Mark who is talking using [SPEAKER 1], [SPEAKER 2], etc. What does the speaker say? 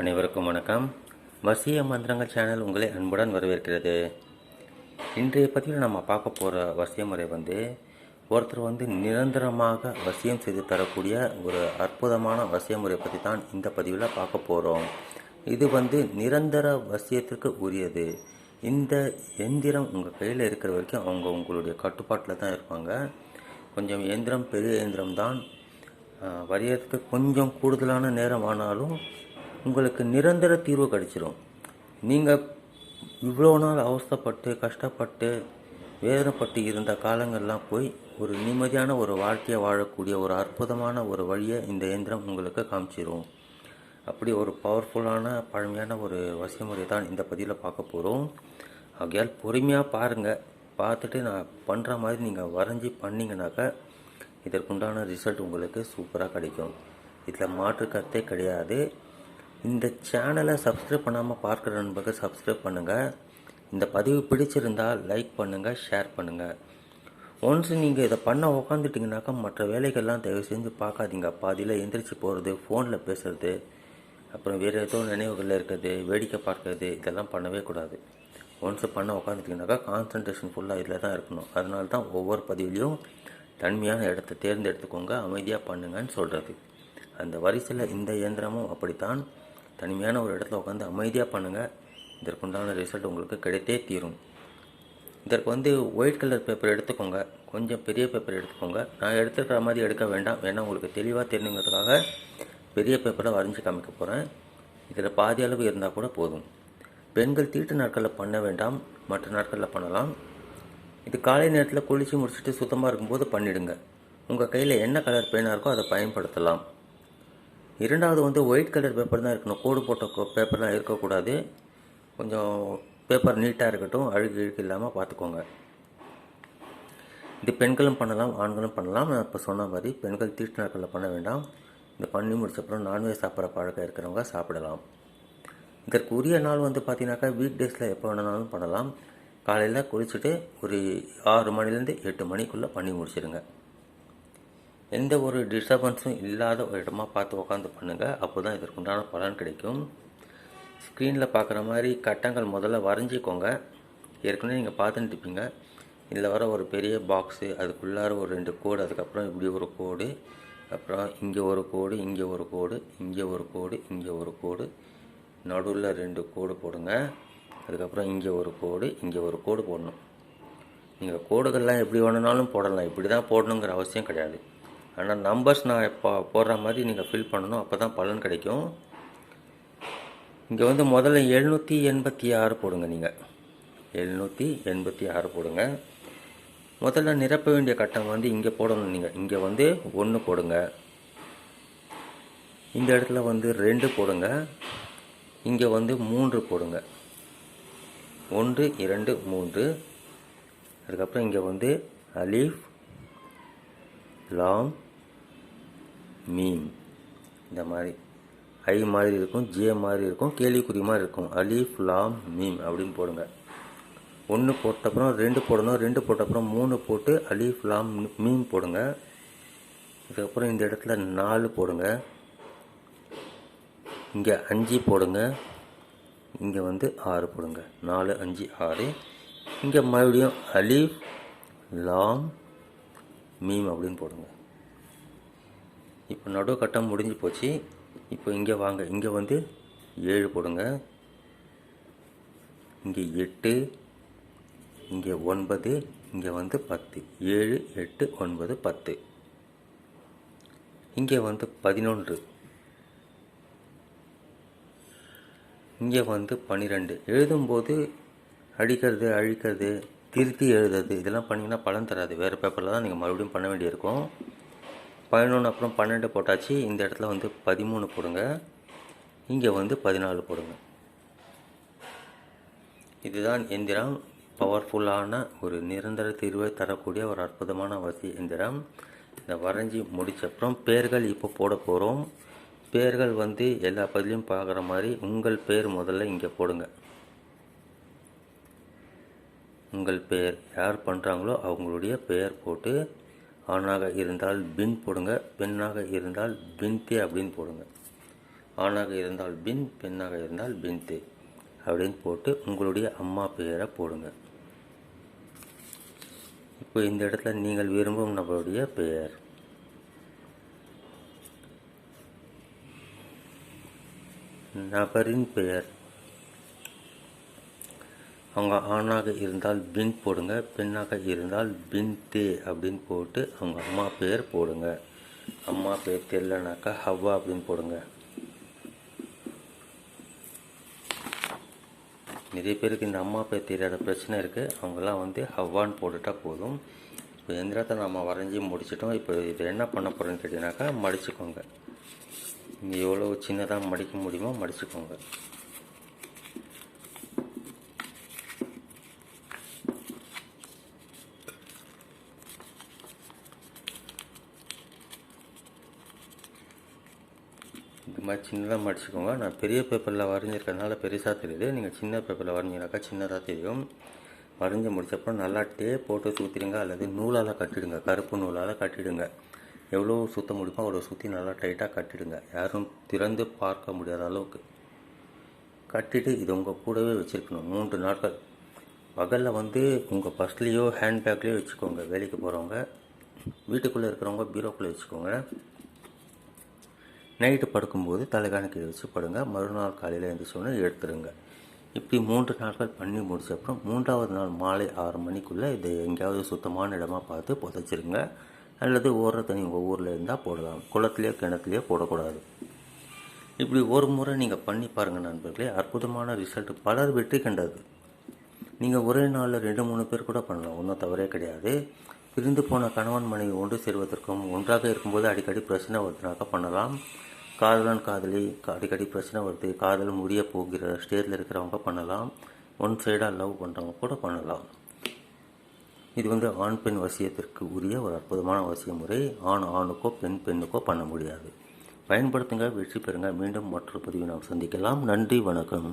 [SPEAKER 1] அனைவருக்கும் வணக்கம். வசிய மந்திரங்கள் சேனல் உங்களை அன்புடன் வரவேற்கிறது. இன்றைய பதிவில் நம்ம பார்க்க போகிற வசிய முறை வந்து ஒருத்தர் வந்து நிரந்தரமாக வசியம் செய்து தரக்கூடிய ஒரு அற்புதமான வசிய முறை பற்றி தான் இந்த பதிவில் பார்க்க போகிறோம் இது வந்து நிரந்தர வசியத்திற்கு உரியது. இந்த எந்திரம் உங்கள் கையில் இருக்கிற வரைக்கும் அவங்க உங்களுடைய கட்டுப்பாட்டில் தான் இருப்பாங்க. கொஞ்சம் எந்திரம் பெரிய எந்திரம் தான். வரையறதுக்கு கொஞ்சம் கூடுதலான நேரம் ஆனாலும் உங்களுக்கு நிரந்தர தீர்வு கிடச்சிரும். நீங்கள் இவ்வளோ நாள் அவஸ்தைப்பட்டு கஷ்டப்பட்டு வேதனைப்பட்டு இருந்த காலங்கள்லாம் போய் ஒரு நிம்மதியான ஒரு வாழ்க்கையை வாழக்கூடிய ஒரு அற்புதமான ஒரு வழியை இந்த இயந்திரம் உங்களுக்கு காமிச்சிரும். அப்படி ஒரு பவர்ஃபுல்லான பழமையான ஒரு வசிமுறை தான் இந்த பதிவில் பார்க்க போகிறோம் ஆகையால் பொறுமையாக பாருங்கள் பார்த்துட்டு நான் பண்ணுற மாதிரி நீங்கள் வரைஞ்சி பண்ணிங்கனாக்கா இதற்குண்டான ரிசல்ட் உங்களுக்கு சூப்பராக கிடைக்கும். இதில் மாற்று கருத்தே கிடையாது. இந்த சேனலை சப்ஸ்கிரைப் பண்ணாமல் பார்க்குற நண்பர்கள் சப்ஸ்கிரைப் பண்ணுங்கள் இந்த பதிவு பிடிச்சிருந்தால் லைக் பண்ணுங்கள் ஷேர் பண்ணுங்கள் ஒன்ஸ் நீங்கள் இதை பண்ண உக்காந்துட்டிங்கனாக்கா மற்ற வேலைகள்லாம் தயவு செஞ்சு பார்க்காதீங்க. பாதியில் எந்திரிச்சு போகிறது ஃபோனில் பேசுகிறது அப்புறம் வேறு ஏதோ நினைவுகளில் இருக்கிறது வேடிக்கை பார்க்கறது இதெல்லாம் பண்ணவே கூடாது. ஒன்ஸ் பண்ண உக்காந்துட்டிங்கனாக்கா கான்சன்ட்ரேஷன் ஃபுல்லாக இதில் தான் இருக்கணும். அதனால தான் ஒவ்வொரு பதிவுலையும் தன்மையான இடத்த தேர்ந்தெடுத்துக்கோங்க அமைதியாக பண்ணுங்கன்னு சொல்கிறது அந்த வரிசையில் இந்த இயந்திரமும் அப்படித்தான். தனிமையான ஒரு இடத்துல உட்காந்து அமைதியாக பண்ணுங்கள் இதற்குண்டான ரிசல்ட் உங்களுக்கு கிடைத்தே தீரும். இதற்கு வந்து ஒயிட் கலர் பேப்பர் எடுத்துக்கோங்க. கொஞ்சம் பெரிய பேப்பர் எடுத்துக்கோங்க. நான் எடுத்துக்கிற மாதிரி எடுக்க வேண்டாம். வேணால் உங்களுக்கு தெளிவாக தெரிஞ்சுங்கிறதுக்காக பெரிய பேப்பரை வரைஞ்சி காமிக்க போகிறேன் இதில் பாதி அளவு இருந்தால் கூட போதும். பெண்கள் தீட்டு நாட்களில் பண்ண வேண்டாம். மற்ற நாட்களில் பண்ணலாம். இது காலை நேரத்தில் குளித்து முடிச்சுட்டு சுத்தமாக இருக்கும்போது பண்ணிவிடுங்க உங்கள் கையில் என்ன கலர் பேனாக இருக்கோ அதை பயன்படுத்தலாம். இரண்டாவது வந்து ஒயிட் கலர் பேப்பர் தான் இருக்கணும். கோடு போட்ட பேப்பர்லாம் இருக்கக்கூடாது. கொஞ்சம் பேப்பர் நீட்டாக இருக்கட்டும். அழுகு இழுக்கு இல்லாமல் பார்த்துக்கோங்க. இது பெண்களும் பண்ணலாம் ஆண்களும் பண்ணலாம். நான் இப்போ சொன்ன மாதிரி பெண்கள் தீட்டு நாட்களில் பண்ண வேண்டாம். இந்த பண்ணி முடிச்சப்பறம் நான்வெஜ் சாப்பிட்ற பழக்கம் இருக்கிறவங்க சாப்பிடலாம். இதற்கு உரிய நாள் வந்து பார்த்தீங்கன்னாக்கா வீக் டேஸில் எப்போ வேணாலும் பண்ணலாம். காலையில் குளிச்சுட்டு ஒரு ஆறு மணிலேருந்து எட்டு மணிக்குள்ளே பண்ணி முடிச்சிடுங்க எந்த ஒரு டிஸ்டர்பன்ஸும் இல்லாத ஒரு இடமா பார்த்து உட்காந்து பண்ணுங்கள் அப்போ தான் இதற்குண்டான பலன் கிடைக்கும். ஸ்க்ரீனில் பார்க்குற மாதிரி கட்டங்கள் முதல்ல வரைஞ்சிக்கோங்க. ஏற்கனவே நீங்கள் பார்த்துன்னு இருப்பீங்க இதில் வர ஒரு பெரிய பாக்ஸு அதுக்குள்ளார ஒரு ரெண்டு கோடு அதுக்கப்புறம் இப்படி ஒரு கோடு அப்புறம் இங்கே ஒரு கோடு இங்கே ஒரு கோடு இங்கே ஒரு கோடு இங்கே ஒரு கோடு நடுவில் ரெண்டு கோடு போடுங்க. அதுக்கப்புறம் இங்கே ஒரு கோடு இங்கே ஒரு கோடு போடணும். நீங்கள் கோடுகள்லாம் எப்படி வேணுனாலும் போடலாம். இப்படி தான் போடணுங்கிற அவசியம் கிடையாது. ஆனால் நம்பர்ஸ் நான் இப்போ போடுற மாதிரி நீங்கள் ஃபில் பண்ணணும் அப்போ தான் பலன் கிடைக்கும். இங்கே வந்து முதல்ல எழுநூற்றி எண்பத்தி ஆறு போடுங்க நீங்கள் எழுநூற்றி எண்பத்தி ஆறு போடுங்க. முதல்ல நிரப்ப வேண்டிய கட்டம் வந்து இங்கே போடணும் நீங்கள் இங்கே வந்து ஒன்று போடுங்க. இந்த இடத்துல வந்து ரெண்டு போடுங்க. இங்கே வந்து மூன்று போடுங்க. ஒன்று இரண்டு மூன்று. அதுக்கப்புறம் இங்கே வந்து அலீஃப் லாம் மீன். இந்த மாதிரி. ஐ மாதிரி இருக்கும் ஜே மாதிரி இருக்கும் கேள்விக்குறி மாதிரி இருக்கும். அலீஃப் லாம் மீம் அப்படின்னு போடுங்க. ஒன்று போட்டப்புறம் ரெண்டு போடணும் ரெண்டு போட்டப்புறம் மூணு போட்டு அலீஃப் லாம் மீம் போடுங்க. இதுக்கப்புறம் இந்த இடத்துல நாலு போடுங்க. இங்கே அஞ்சு போடுங்க. இங்கே வந்து ஆறு போடுங்க. நாலு அஞ்சு ஆறு. இங்கே மறுபடியும் அலீஃப் லாம் மீம் அப்படின்னு போடுங்க. இப்போ நடுவு கட்டம் முடிஞ்சு போச்சு. இப்போ இங்கே வாங்க. இங்கே வந்து ஏழு போடுங்க. இங்கே எட்டு இங்கே ஒன்பது இங்கே வந்து பத்து. ஏழு எட்டு ஒன்பது பத்து. இங்கே வந்து பதினொன்று. இங்கே வந்து பன்னிரெண்டு எழுதும்போது அடிக்கிறது அழிக்கிறது திருத்தி எழுதுறது இதெல்லாம் பண்ணிங்கன்னா பலன் தராது. வேறு பேப்பரில் தான் நீங்கள் மறுபடியும் பண்ண வேண்டியிருக்கும். பதினொன்று அப்புறம் பன்னெண்டு போட்டாச்சு. இந்த இடத்துல வந்து பதிமூணு போடுங்க. இங்கே வந்து பதினாலு போடுங்க. இதுதான் எந்திரம். பவர்ஃபுல்லான ஒரு நிரந்தர தீர்வை தரக்கூடிய ஒரு அற்புதமான வசி எந்திரம். இந்த வரைஞ்சி முடிச்சப்புறம் பேர்கள் இப்போ போட போகிறோம் பேர்கள் வந்து எல்லா பதிலையும் பார்க்குற மாதிரி உங்கள் பேர் முதல்ல இங்கே போடுங்க. உங்கள் பெயர் யார் பண்ணுறாங்களோ அவங்களுடைய பெயர் போட்டு ஆணாக இருந்தால் பின் போடுங்க பெண்ணாக இருந்தால் பின்தே அப்படின்னு போடுங்க. ஆணாக இருந்தால் பின் பெண்ணாக இருந்தால் பின்தே அப்படின்னு போட்டு உங்களுடைய அம்மா பெயரை போடுங்க. இப்போ இந்த இடத்துல நீங்கள் விரும்பும் நபருடைய பெயர். நபரின் பெயர். அவங்க ஆணாக இருந்தால் பின் போடுங்க பெண்ணாக இருந்தால் பின் தே அப்படின்னு போட்டு அவங்க அம்மா பேர் போடுங்க. அம்மா பேர் தெரியலனாக்கா ஹவ்வா அப்படின்னு போடுங்க. நிறைய பேருக்கு இந்த அம்மா பேர் தெரியாத பிரச்சனை இருக்குது அவங்கெல்லாம் வந்து ஹவ்வான்னு போட்டுட்டா போதும். இப்போ எந்திரத்தை நம்ம வரைஞ்சி முடிச்சிட்டோம். இப்போ இது என்ன பண்ண போகிறோன்னு கேட்டிங்கனாக்கா மடிச்சுக்கோங்க. இங்கே எவ்வளோ சின்னதாக மடிக்க முடியுமோ மடிச்சுக்கோங்க இந்த மாதிரி சின்னதாக மடிச்சுக்கோங்க. நான் பெரிய பேப்பரில் வரைஞ்சிருக்கிறதுனால பெருசாக தெரியுது. நீங்கள் சின்ன பேப்பரில் வரைஞ்சிங்கனாக்கா சின்னதாக தெரியும். வரைஞ்சி முடிச்சப்பறம் நல்லா டேப் போட்டு சுற்றிடுங்க அல்லது நூலால் கட்டிடுங்க. கருப்பு நூலால் கட்டிடுங்க. எவ்வளோ சுற்ற முடியுமோ அவ்வளோ சுற்றி நல்லா டைட்டாக கட்டிடுங்க. யாரும் திறந்து பார்க்க முடியாத அளவுக்கு. கட்டிட்டு இது உங்கள் கூடவே வச்சுருக்கணும். மூன்று நாட்கள். பகலில் வந்து உங்கள் பர்ஸ்லேயோ ஹேண்ட்பேக்லேயோ வச்சுக்கோங்க. வேலைக்கு போகிறவங்க வீட்டுக்குள்ளே இருக்கிறவங்க பீரோக்குள்ளே வச்சுக்கோங்க. நைட்டு படுக்கும்போது தலைகாணி கீழே வச்சு படுங்க. மறுநாள் காலையில் எழுந்திரிச்சோன்னே எடுத்துருங்க. இப்படி மூன்று நாட்கள் பண்ணி முடிச்ச அப்புறம் மூன்றாவது நாள் மாலை ஆறு மணிக்குள்ளே இதை எங்கேயாவது சுத்தமான இடமா பார்த்து புதைச்சிருங்க. அல்லது ஓடுற தண்ணி உங்கள் ஊரில் இருந்தால் போடலாம். குளத்துலையோ கிணத்துலையோ போடக்கூடாது. இப்படி ஒரு முறை நீங்கள் பண்ணி பாருங்கள் நண்பர்களே. அற்புதமான ரிசல்ட் பலர் வெற்றி கண்டது. நீங்கள் ஒரே நாளில் ரெண்டு மூணு பேர் கூட பண்ணலாம். ஒன்றும் தவறே கிடையாது. பிரிந்து போன கணவன் மனைவி ஒன்று சேர்வதற்கும் ஒன்றாக இருக்கும்போது அடிக்கடி பிரச்சனை வருதுனாக்க பண்ணலாம். காதலன் காதலி அடிக்கடி பிரச்சனை வருது. காதல் முடிய போகிற ஸ்டேஜில் இருக்கிறவங்க பண்ணலாம். ஒன் சைடாக லவ் பண்ணுறவங்க கூட பண்ணலாம். இது வந்து ஆண் பெண் வசியத்திற்கு உரிய ஒரு அற்புதமான வசிய முறை ஆண் ஆணுக்கோ பெண் பெண்ணுக்கோ பண்ண முடியாது. பயன்படுத்துங்க வெற்றி பெறுங்க. மீண்டும் மற்றொரு பதிவை நாம் சந்திக்கலாம். நன்றி வணக்கம்.